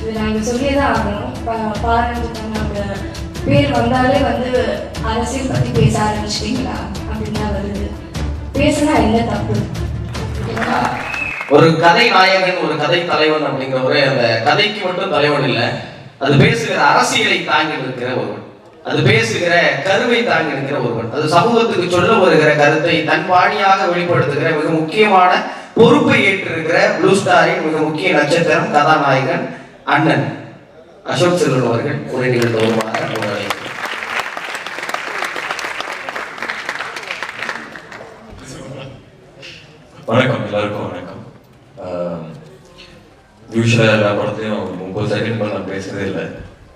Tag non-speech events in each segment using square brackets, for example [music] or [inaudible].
இது நாங்கள் சொல்லியே தான் ஆகணும். பா- பாருங்க பேர் வந்தாலே வந்து அரசியல் பற்றி பேச ஆரம்பிச்சிட்டீங்களா? அப்படின்னு தான் வருது பேசுனா என்ன தப்பு? ஒரு கதை நாயகன் ஒரு கதை தலைவன் அப்படிங்கிறவரு அந்த கதைக்கு மட்டும் தலைவன் இல்லை அது பேசுகிற அரசியலை தாங்கி நிற்கிற ஒருவன். அது பேசுகிற கருவை தாங்கி நிற்கிற ஒருவன். அது சமூகத்துக்கு சொல்ல வருகிற கருத்தை தன் வாணியாக வெளிப்படுத்துகிற மிக முக்கியமான பொறுப்பை ஏற்றிருக்கிற ப்ளூ ஸ்டாரின் மிக முக்கிய நட்சத்திரம் கதாநாயகன் அண்ணன் அசோக் செல்வன் அவர்கள் உரை நிகழ்ந்த வணக்கம் எல்லாருக்கும் வணக்கம். யூஸ்வலாக எல்லா படத்தையும் ஒரு முப்பது செகண்ட் மேலே நான் பேசுறதே இல்லை.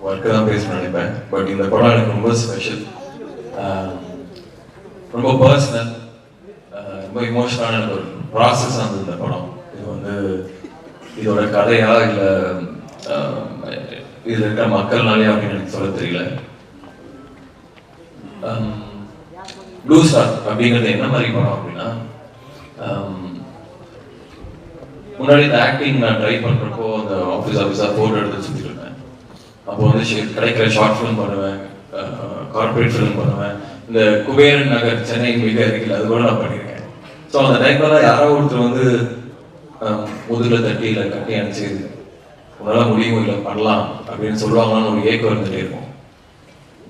ஒர்க்கு தான் பேசணும்னு நினைப்பேன். பட் இந்த படம் எனக்கு ரொம்ப ஸ்பெஷல் ரொம்ப பர்சனல் ரொம்ப இமோஷனலான ஒரு ப்ராசஸ் அந்த இந்த படம். இது வந்து இதோட கதையா இல்லை இதில் இருக்க மக்கள்னாலே அப்படின்னு எனக்கு சொல்ல தெரியல. ப்ளூ ஸ்டார் அப்படிங்கிறது என்ன மாதிரி படம் அப்படின்னா முன்னாடி இந்த ஆக்டிங் நான் ட்ரை பண்ணுறப்போ அந்த ஆஃபீஸ் ஆஃபீஸாக ஃபோட்டோ எடுத்து சுற்றிட்டு இருப்பேன் அப்போ வந்து கிடைக்கிற ஷார்ட் ஃபிலிம் பண்ணுவேன் கார்ப்பரேட் ஃபிலிம் பண்ணுவேன். இந்த குபேரன் நகர் சென்னை மிக இருக்குல்ல அது கூட நான் பண்ணியிருக்கேன். ஸோ அந்த டைம்ல யாரோ ஒருத்தர் வந்து முதுகில் தட்டி இல்லை கட்டி அணைச்சி உன்னால முடியும் இல்லை பண்ணலாம் அப்படின்னு சொல்லுவாங்களான்னு ஒரு ஏக்கம் இருந்துகிட்டே இருக்கும்.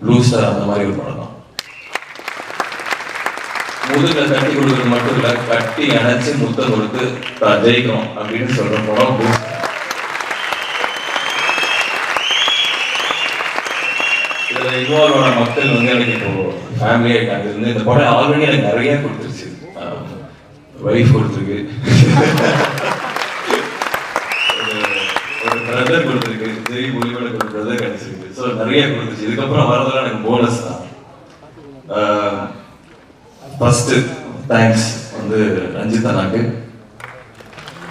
ப்ளூ ஸ்டார் அந்த மாதிரி ஒரு படம் தான். முதுகில் தட்டி கொடுக்கறது மட்டும் இல்ல கட்டி அணைச்சு முத்தம் கொடுத்து ஜெயிக்கணும் அப்படின்னு சொல்ற படம் ப்ளூ Star. இன்வால்வ் ஆன மக்கள் வந்து எனக்கு இப்போ ஃபேமிலியாக ஆயிட்டாங்க. இந்த படம் ஆல்ரெடி எனக்கு நிறைய கொடுத்துருச்சு. ஒய்ஃப் கொடுத்துருக்கு. ஒரு- பிரதர் கொடுத்துருக்கு. ஜெய் ஒளிவலுக்கு ஒரு பிரதர் கிடைச்சிருக்கு. ஸோ நிறைய கொடுத்துச்சு. இதுக்கப்புறம் வரதெல்லாம் எனக்கு போனஸ் தான். ஃபர்ஸ்ட் தேங்க்ஸ் வந்து ரஞ்சித் அண்ணாக்கு.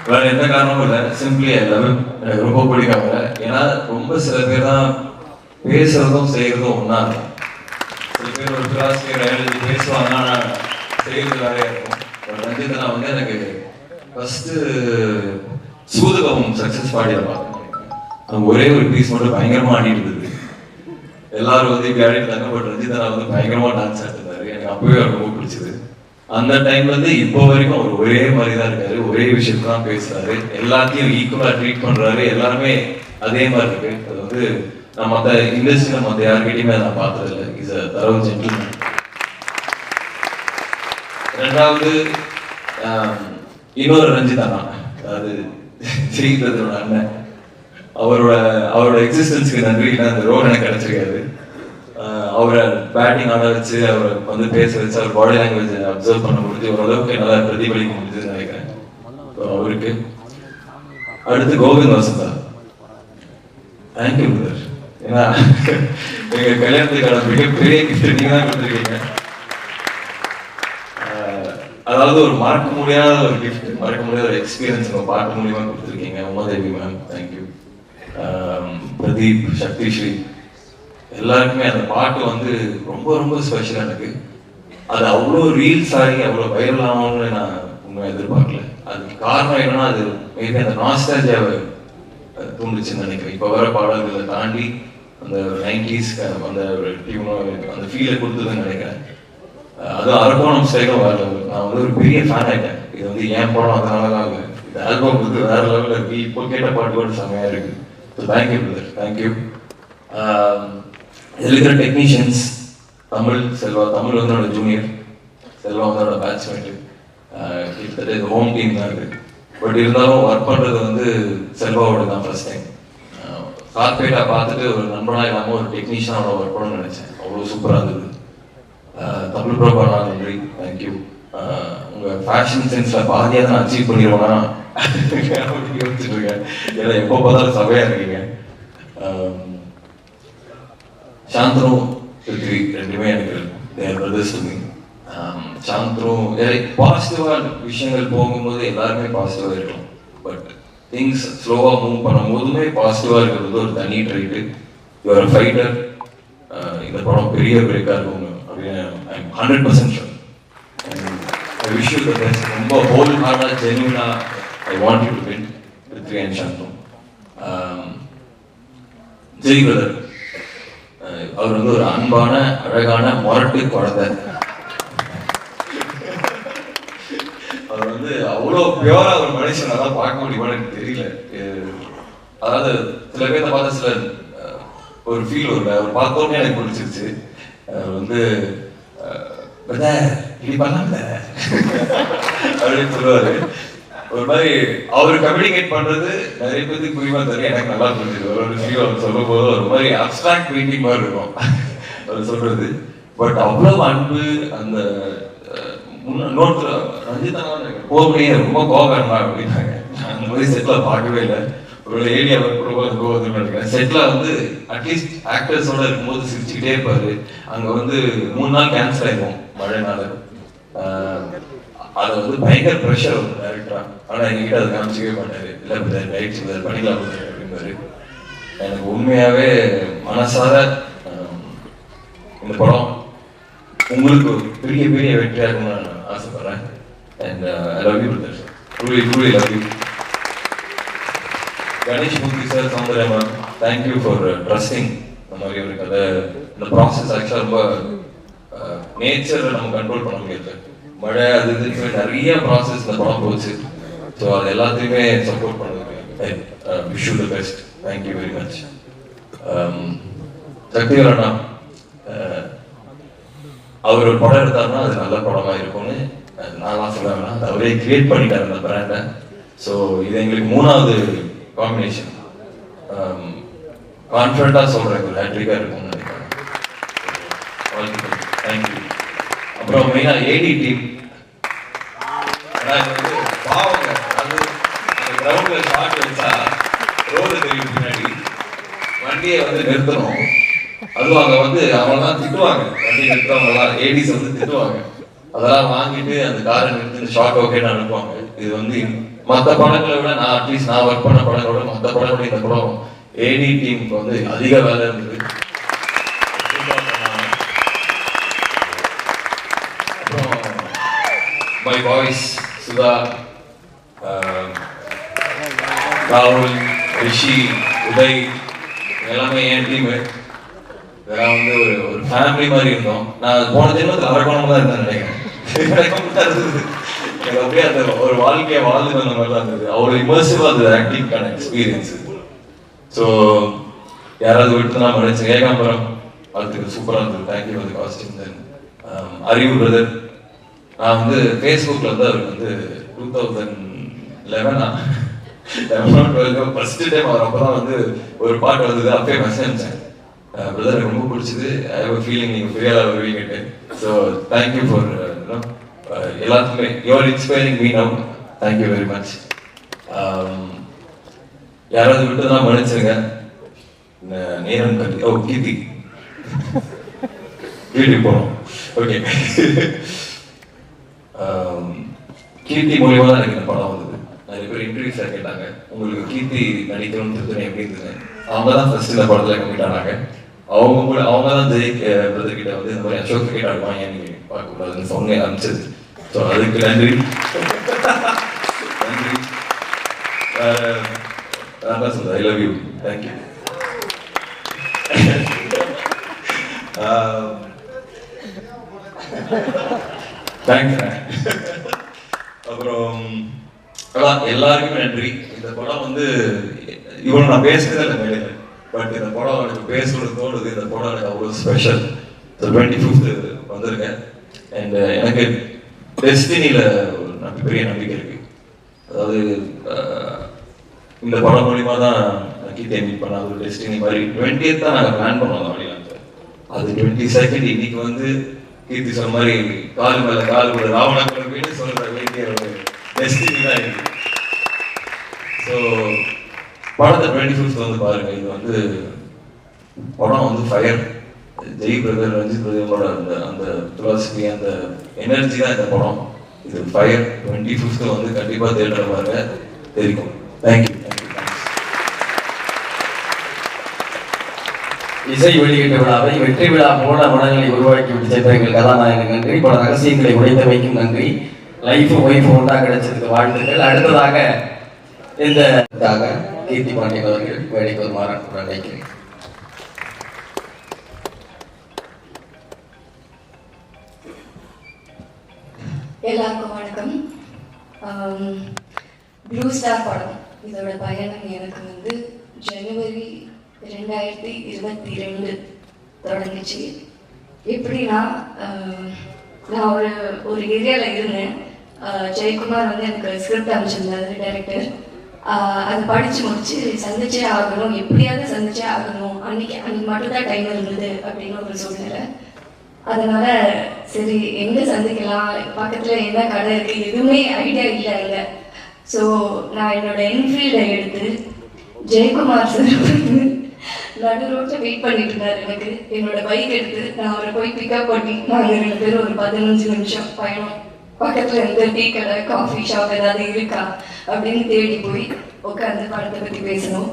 வேற எந்த காரணமும் இல்லை. சிம்பிளி ஐ லவ் எனக்கு ரொம்ப பிடிக்கும் அவரை. ஏன்னா ரொம்ப சில பேர் தான் பேசுறதும் செய்யறதும் ஒன்றா இருக்கும் சில பேர் ஒரு பிலாசபி பேசுவாங்க ஆனால் செய்யறது வேறையா இருக்கும். பட் ரஞ்சித் வந்து எனக்கு ஃபர்ஸ்ட் சூதகம் சக்சஸ் பாடியில் பார்த்தேன். ஒரே ஒரு பீஸ் மட்டும் பயங்கரமா ஆடிட்டு இருந்தது எல்லாரும் வந்து இப்படி ஆடிட்டு பட் ரஞ்சிதனா வந்து பயங்கரமா டான்ஸ் ஆடிட்டு எனக்கு அப்பவே ரொம்ப பிடிச்சது. அந்த டைம்ல இருந்து இப்போ வரைக்கும் அவர் ஒரே மாதிரி தான் இருக்காரு. ஒரே விஷயம் தான் பேசுறாரு. எல்லாத்தையும் ஈக்குவலா ட்ரீட் பண்றாரு. எல்லாருமே அதே மாதிரி இருக்கு. அது வந்து நான் மத்த இண்டஸ்ட்ரியில மத்த யார்கிட்டயுமே நான் பார்த்ததில்லை. இஸ் அ தரவு ஜென்டில்மேன் ரெண்டாவது இன்னொரு ரஞ்சிதா அண்ணா அது ஜெயிக்கிறதோட அண்ணன். அவரோட அவரோட எக்ஸிஸ்டன்ஸ்க்கு நன்றி. ஏன்னா அந்த ரோல் எனக்கு கிடைச்சிருக்காது அவரை பேட்டிங் ஆட வச்சு அவரை வந்து பேச வச்சு அவர் பாடி லாங்குவேஜ் அப்சர்வ் பண்ண முடிஞ்சு ஓரளவுக்கு நல்லா பிரதிபலிக்க முடிஞ்சதுன்னு நினைக்கிறேன். அவருக்கு. அடுத்து கோவிந்த் வசந்தா. தேங்க்யூ பிரதர் ஏன்னா எங்க கல்யாணத்துக்கான மிகப்பெரிய கிஃப்ட் நீங்க தான் கொடுத்துருக்கீங்க. அதாவது ஒரு மறக்க முடியாத ஒரு கிஃப்ட் மறக்க முடியாத ஒரு எக்ஸ்பீரியன்ஸ் நம்ம பார்க்க முடியுமா கொடுத்துருக்கீங்க. Umadevi mam thank you Pradeep Sakthi Sri எல்லாருக்குமே அந்த பாட்டு வந்து ரொம்ப ரொம்ப ஸ்பெஷலாக எனக்கு அது அவ்வளோ ரீல்ஸ் ஆகி அவ்வளோ வைரல் ஆகும்னு நான் உண்மை எதிர்பார்க்கல. அதுக்கு காரணம் என்னன்னா அது மேபி அந்த நாஸ்டாஜியாவை தூண்டுச்சுன்னு நினைக்கிறேன். இப்போ வர பாடல்களை தாண்டி அந்த நைன்டிஸ் அந்த டியூனோ அந்த ஃபீலை கொடுத்ததுன்னு நினைக்கிறேன். அது அரக்கோணம் ஸ்டைலும் வரல நான் வந்து ஒரு பெரிய ஃபேன் ஆகிட்டேன் இது வந்து ஏன் படம் அதனால தான் இல்லை. இந்த ஆல்பம் வந்து வேற லெவலில் இருக்கு. இப்போ கேட்ட பாட்டு பாட்டு செம்மையாக இருக்கு. ஸோ தேங்க்யூ பிரதர் தேங்க்யூ இதில் இருக்கிற டெக்னீஷியன்ஸ் தமிழ் செல்வா தமிழ் வந்து என்னோட ஜூனியர் செல்வா வந்து என்னோட பேட்ச்மேட்டு uh, கிட்டத்தட்ட இது ஹோம் டீம் தான் இருக்கு பட் இருந்தாலும் ஒர்க் பண்ணுறது வந்து செல்வாவோட தான் ஃபர்ஸ்ட் டைம் uh, கார்பரேட்டா பார்த்துட்டு ஒரு நண்பனாக இல்லாமல் ஒரு டெக்னீஷியனோட ஒர்க் பண்ணணும்னு நினச்சேன். அவ்வளோ சூப்பராக இருந்தது. தமிழ் பிரபா நன்றி தேங்க்யூ உங்க ஃபேஷன் சென்ஸ்ல பாதியாக தான் அச்சீவ் பண்ணிடுவோம்னா அப்படின்னு யோசிச்சுட்டு இருக்கேன். ஏன்னா எப்போ பார்த்தாலும் சபையா இருக்கீங்க. ஆம், சாந்தனு ரெண்டுமே எனக்கு தேர் பிரதர்ஸ் டு மீ பாசிட்டிவா விஷயங்கள் போகும்போது எல்லாருமே பாசிட்டிவா இருக்கும். பட் திங்ஸ் ஸ்லோவா மூவ் பண்ணும்போதுமே பாசிட்டிவா இருக்கிறது ஒரு தனி ட்ரைட்டு யுவர் ஃபைட்டர் இந்த படம் பெரிய பிரேக்கா இருக்கும். Hundred percent sure I wish you the best ரொம்ப ஹோல் ஹார்டாக ஜென்யூனா I want you to win with and Shanthanu Jai brother அவர் வந்து ஒரு அன்பான அழகான முரட்டு குழந்தை. அவர் வந்து அவ்வளோ பியூரா ஒரு மனுஷனால பார்க்க முடியுமான்னு எனக்கு தெரியல. அதாவது சில பேர்த்த பார்த்த சில ஒரு ஃபீல் ஒரு அவர் எனக்கு பிடிச்சிருச்சு வந்து இப்படி அப்படின்னு சொல்லுவாரு. ஒரு மாதிரி அவர் கம்யூனிகேட் பண்றது நிறைய பேருக்கு புரியுமா தெரியும். எனக்கு நல்லா புரிஞ்சுது. ஒரு ஒரு அவர் சொல்லும் போது ஒரு மாதிரி அப்ட்ராக்ட் மீட்டிங் மாதிரி இருக்கும். அவர் சொல்றது. பட் அவ்வளவு அன்பு அந்த அஹ், இன்னொருத்தர் ரஞ்சிதா போக ரொம்ப கோபம் அப்படின்னாங்க. அந்த மாதிரி செட்டில் பார்க்கவே இல்லை. ஒரு ஏரியா குடும்பம் போகுதுன்னு நினைக்கிறேன் செட்ல வந்து அட்லீஸ்ட் ஆக்டர்ஸோட இருக்கும்போது சிரிச்சுக்கிட்டே இருப்பாரு. அங்க வந்து மூணு நாள் கேன்சல் ஆயிடும் மழைனால. நாள் அது வந்து பயங்கர ப்ரெஷர் வரும் டேரக்டரா ஆனா எங்ககிட்ட அதை காமிச்சிக்கவே மாட்டாரு. இல்ல பிரதர் ரைட் பிரதர் பண்ணிக்கலாம் அப்படின்னு அப்படிம்பாரு. எனக்கு உண்மையாவே மனசார இந்த படம் உங்களுக்கு ஒரு பெரிய பெரிய வெற்றியா இருக்கும்னு நான் ஆசைப்படுறேன். And I love you brother truly truly love you Ganesh Murthy sir Soundarya mam thank you for trusting இந்த மாதிரி ஒரு கதை இந்த ப்ராசஸ் ஆக்சுவலாக ரொம்ப uh, நேச்சரை நம்ம கண்ட்ரோல் பண்ண முடியாது. மழை அது இதுக்கு நிறைய ப்ராசஸ் இந்த படம் போச்சு. ஸோ அது எல்லாத்தையுமே சப்போர்ட் பண்ணுறது wish you the best thank you very much சக்திவர் அண்ணா அஹ், அவர் ஒரு படம் எடுத்தாருன்னா அது நல்ல படமா இருக்கும்னு நான்லாம் சொல்ல வேணாம். அவரே கிரியேட் பண்ணிட்டார் அந்த பிராண்டை ஸோ இது எங்களுக்கு மூணாவது காம்பினேஷன் கான்ஃபிடண்ட்டாக சொல்கிறேன் ஒரு ஹேட்ரிக்காக இருக்கும்னு நினைக்கிறேன். தேங்க்யூ அப்புறம் மெயினாக ஏடி டீம் பாவங்க. அது கிரவுண்டில் ஷாட் வச்சா ரோடு தெரியும் பின்னாடி. வண்டியை வந்து நிறுத்தணும். அதுவும் அங்க வந்து அவங்க தான் திட்டுவாங்க வண்டி நிறுத்தவங்க எல்லாம் ஏடிஸ் வந்து திட்டுவாங்க. அதெல்லாம் வாங்கிட்டு அந்த காரை நிறுத்தி ஷார்ட் ஓகேன்னு அனுப்புவாங்க. இது வந்து மற்ற படங்களை விட நான் அட்லீஸ்ட் நான் ஒர்க் பண்ண படங்களை விட மற்ற படங்களோட இந்த படம் ஏடி டீமுக்கு வந்து அதிக வேலை இருந்தது. அப்புறம் மை பாய்ஸ் சுதா ராகுல் ரிஷி உதய் எல்லாமே என் டீமு இதெல்லாம் வந்து ஒரு ஒரு ஃபேமிலி மாதிரி இருந்தோம். நான் போன ஜென்மத்தில் பணமாக தான் இருந்தேன் நினைக்கிறேன். [laughs] எனக்கு அப்படியே அந்த ஒரு வாழ்க்கையை வாழ்ந்து வந்த மாதிரி தான் இருந்தது. அவ்வளோ இமர்சிவாக இருந்தது ஆக்டிங்கான எக்ஸ்பீரியன்ஸ் ஸோ யாராவது விட்டு நான் மன்னிச்சு ஏகாம்பரம் அதுக்கு சூப்பராக இருந்தது. தேங்க்யூ ஃபார் காஸ்டியூம் தென் அறிவு பிரதர் நான் வந்து ஃபேஸ்புக்கில் வந்து அவர் வந்து டூ தௌசண்ட் லெவனா லெவன் டுவெல் ஃபர்ஸ்ட் டைம் அவர் அப்போ தான் வந்து ஒரு பாட்டு வந்தது. அப்பயே மெசேஜ் அனுப்பிச்சேன். Uh, பிரதர் ரொம்ப பிடிச்சது. ஐ ஹவ் ஃபீலிங் நீங்கள் ஃப்ரீயாக வருவீங்கட்டு ஸோ தேங்க்யூ ஃபார் Uh, எல்லாத்துக்குமே you are inspiring me now thank you very much யாராவது விட்டு தான் மன்னிச்சிருங்க நேரம் கல்வி ஓ கீர்த்தி. வீட்டுக்கு போனோம் ஓகே um, கீர்த்தி மூலியமா தான் எனக்கு இந்த படம் வந்தது. நிறைய பேர் இன்டர்வியூஸ்ல கேட்டாங்க. உங்களுக்கு கீர்த்தி நடிக்கணும்னு திருத்தணி எப்படி இருந்தது? அவங்க தான் ஃபர்ஸ்ட் இந்த படத்துல கமிட் ஆனாங்க. அவங்க கூட அவங்க தான் ஜெய் பிரதர் கிட்ட வந்து இந்த மாதிரி அசோக் கிட்ட ஆடுவாங்க ஏன் நீங்க பார்க்க கூடாதுன்னு சொன்ன அனுப்பிச்சது. ஸோ அதுக்கு நன்றி. நன்றி. வேற நான் தான் சொல்றேன் I love you thank you thanks அப்புறம் எல்லாருக்குமே நன்றி. இந்த படம் வந்து இவ்வளோ நான் பேசுறதே இல்லை மேலே பட் இந்த படம் எனக்கு பேசுறது தோணுது. இந்த படம் எனக்கு அவ்வளோ ஸ்பெஷல் டுவெண்ட்டி ஃபிஃப்த் வந்திருக்கேன். அண்ட் எனக்கு டெஸ்டினியில் ஒரு பெரிய நம்பிக்கை இருக்கு. அதாவது இந்த படம் மூலிமா தான் நான் மீட் பண்ண அது ஒரு டெஸ்டினி மாதிரி டுவெண்ட்டியத் தான் நாங்கள் பிளான் பண்ணோம் அந்த வழியில். அது டுவெண்ட்டி செகண்ட் இன்னைக்கு வந்து கீர்த்தி சொன்ன மாதிரி கால் மேல கால் கூட ராவணாக்கள் வீடு சொல்ற வேண்டிய ஒரு டெஸ்டினி தான் இருக்கு ஸோ படத்தை டுவெண்ட்டி ஃபிஃப்த் வந்து பாருங்க இது வந்து படம் வந்து ஃபயர் ஜெய் பிரதர் ரஞ்சித் பிரதரோட அந்த அந்த பிலாசபி அந்த எனர்ஜி தான் இந்த படம். இது ஃபயர் டுவெண்ட்டி ஃபிஃப்த் வந்து கண்டிப்பாக தேடுற பாருங்க. தெரியும். தேங்க்யூ இசை வெளியீட்டு விழாவை வெற்றி விழா போல மனங்களை உருவாக்கி விட்டு சென்ற எங்கள் கதாநாயகன் நன்றி பல ரகசியங்களை உடைத்தமைக்கும் நன்றி. லைஃப் ஒய்ஃப் ஒன்றா கிடைச்சதுக்கு வாழ்த்துக்கள். அடுத்ததாக இந்த கீர்த்தி பாண்டியன் அவர்கள் வேலைக்கு வருமாறு அன்புடன் அழைக்கிறேன். எல்லாருக்கும் வணக்கம். ப்ளூ ஸ்டார் படம். இதோட பயணம் எனக்கு வந்து ஜனவரி ரெண்டாயிரத்தி இருபத்தி ரெண்டு தொடங்குச்சு. எப்படின்னா நான் ஒரு ஒரு ஏரியாவில் இருந்தேன். ஜெயக்குமார் வந்து எனக்கு ஸ்கிரிப்ட் அமைச்சிருந்தாரு டைரக்டர் அது படித்து முடிச்சு சந்திச்சே ஆகணும். எப்படியாவது சந்திச்சே ஆகணும். அன்னைக்கு அன்னைக்கு மட்டும்தான் டைம் இருந்தது அப்படின்னு ஒரு சூழ்நிலை அதனால சரி எங்க சந்திக்கலாம்? பக்கத்துல என்ன கடை இருக்கு? எதுவுமே ஐடியா இல்லை அங்க ஸோ நான் என்னோட என்ஃபீல்டை எடுத்து ஜெயக்குமார் சார் வந்து நடு ரோட்டில் வெயிட் பண்ணிட்டு இருந்தார் எனக்கு. என்னோட பைக் எடுத்து நான் அவரை போய் பிக்கப் பண்ணி நாங்கள் ரெண்டு பேரும் ஒரு பதினஞ்சு நிமிஷம் பயணம். பக்கத்துல எந்த டீ கடை காஃபி ஷாப் ஏதாவது இருக்கா? அப்படின்னு தேடி போய் உட்காந்து படத்தை பத்தி பேசணும்.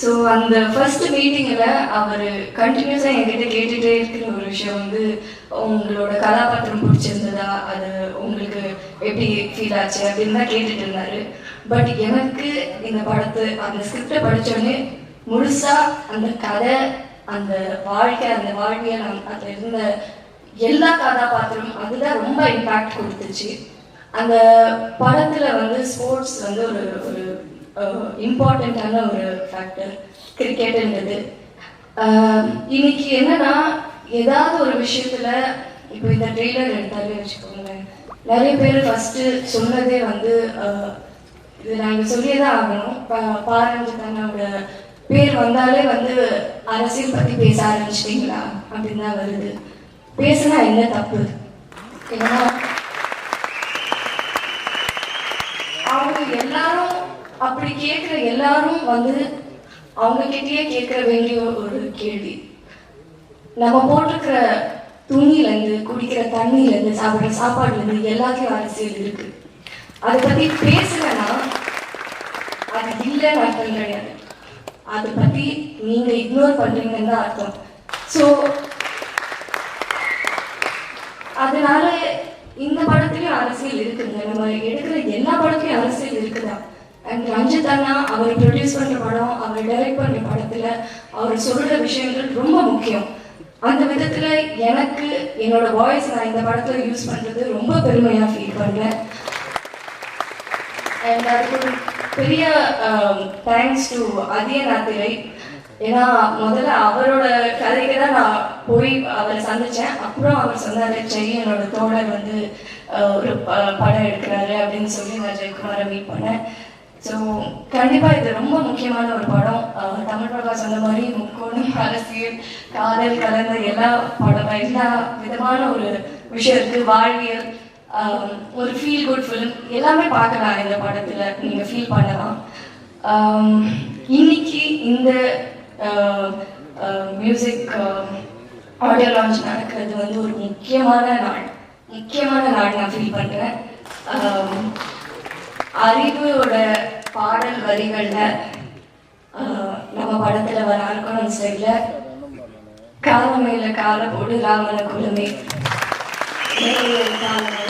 ஸோ அந்த ஃபர்ஸ்ட் மீட்டிங்கில் அவர் கண்டினியூஸாக என்கிட்ட கேட்டுகிட்டே இருக்கிற ஒரு விஷயம் வந்து உங்களோட கதாபாத்திரம் பிடிச்சிருந்ததா? அது உங்களுக்கு எப்படி ஃபீல் ஆச்சு? அப்படின்னு தான் கேட்டுட்டு இருந்தாரு. பட் எனக்கு இந்த படத்தை அந்த ஸ்கிரிப்டை படித்தோடனே முழுசாக அந்த கதை அந்த வாழ்க்கை அந்த வாழ்வியல் அந்த- அதில் இருந்த எல்லா கதாபாத்திரம் அதுதான் ரொம்ப இம்பேக்ட் கொடுத்துச்சு. அந்த படத்தில் வந்து ஸ்போர்ட்ஸ் வந்து ஒரு ஒரு இம்பார்ட்டண்ட்டான ஒரு ஃபேக்டர் கிரிக்கெட்டுன்றது இன்னைக்கு என்னன்னா ஏதாவது ஒரு விஷயத்துல இப்போ இந்த ட்ரெய்லர் எடுத்தாலே வச்சுக்கோங்களேன். நிறைய பேர் ஃபர்ஸ்ட் சொன்னதே வந்து இது நாங்கள் சொல்லியே தான் ஆகணும். பா- பாரஞ்சு தன்னோட பேர் வந்தாலே வந்து அரசியல் பத்தி பேச ஆரம்பிச்சிட்டீங்களா? அப்படின்னு தான் வருது. பேசுனா என்ன தப்பு? ஏன்னா அவங்க எல்லாரும் அப்படி கேட்குற எல்லாரும் வந்து அவங்க கிட்டயே கேட்க வேண்டிய ஒரு கேள்வி. நம்ம போட்டிருக்கிற துணியிலேருந்து குடிக்கிற தண்ணியிலேருந்து சாப்பிட்ற சாப்பாடுலேருந்து எல்லாத்தையும் அரசியல் இருக்கு. அதை பத்தி பேசலைன்னா அது இல்லைன்னு அர்த்தம் கிடையாது. அதை பத்தி நீங்க இக்னோர் பண்றீங்கன்னு தான் அர்த்தம். ஸோ அதனால இந்த படத்துலையும் அரசியல் இருக்குங்க. நம்ம எடுக்கிற எல்லா படத்துலயும் அரசியல் இருக்குதா அண்ட் ரஞ்சித் அண்ணா அவர் ப்ரொடியூஸ் பண்ற படம் அவர் டைரக்ட் பண்ற படத்துல அவர் சொல்ற விஷயங்கள் ரொம்ப முக்கியம். அந்த விதத்துல எனக்கு என்னோட வாய்ஸ் நான் இந்த படத்துல யூஸ் பண்றது ரொம்ப பெருமையா ஃபீல் பண்றேன். அண்ட் அதுக்கு பெரிய தேங்க்ஸ் டு அதியநாத்திரை ஏன்னா முதல்ல அவரோட கதைக்கு தான் நான் போய் அவரை சந்திச்சேன். அப்புறம் அவர் சொன்னாரு ஜெய் என்னோட தோழர் வந்து ஒரு ப- படம் எடுக்கிறாரு அப்படின்னு சொல்லி நான் ஜெயக்குமாரை மீட் பண்ணேன். ஸோ கண்டிப்பாக இது ரொம்ப முக்கியமான ஒரு படம். தமிழ் பிரகாஷ் அந்த மாதிரி முக்கோணம் அரசியல் காதல் கலந்த எல்லா படம் எல்லா விதமான ஒரு விஷயம் இருக்கு. வாழ்வியல் ஒரு ஃபீல் குட் ஃபிலிம் எல்லாமே பார்க்கலாம் இந்த படத்தில். நீங்கள் ஃபீல் பண்ணலாம். இன்னைக்கு இந்த மியூசிக் ஆடியோ லான்ச் நடக்கிறது வந்து ஒரு முக்கியமான நாள். முக்கியமான நாள் நான் ஃபீல் பண்ணுறேன் அறிவோட பாடல் வரிகள்ல நம்ம படத்துல வர அர்க்கணம் ஸ்டைல காலமேல கால போடு ராமன குழுமே காலம்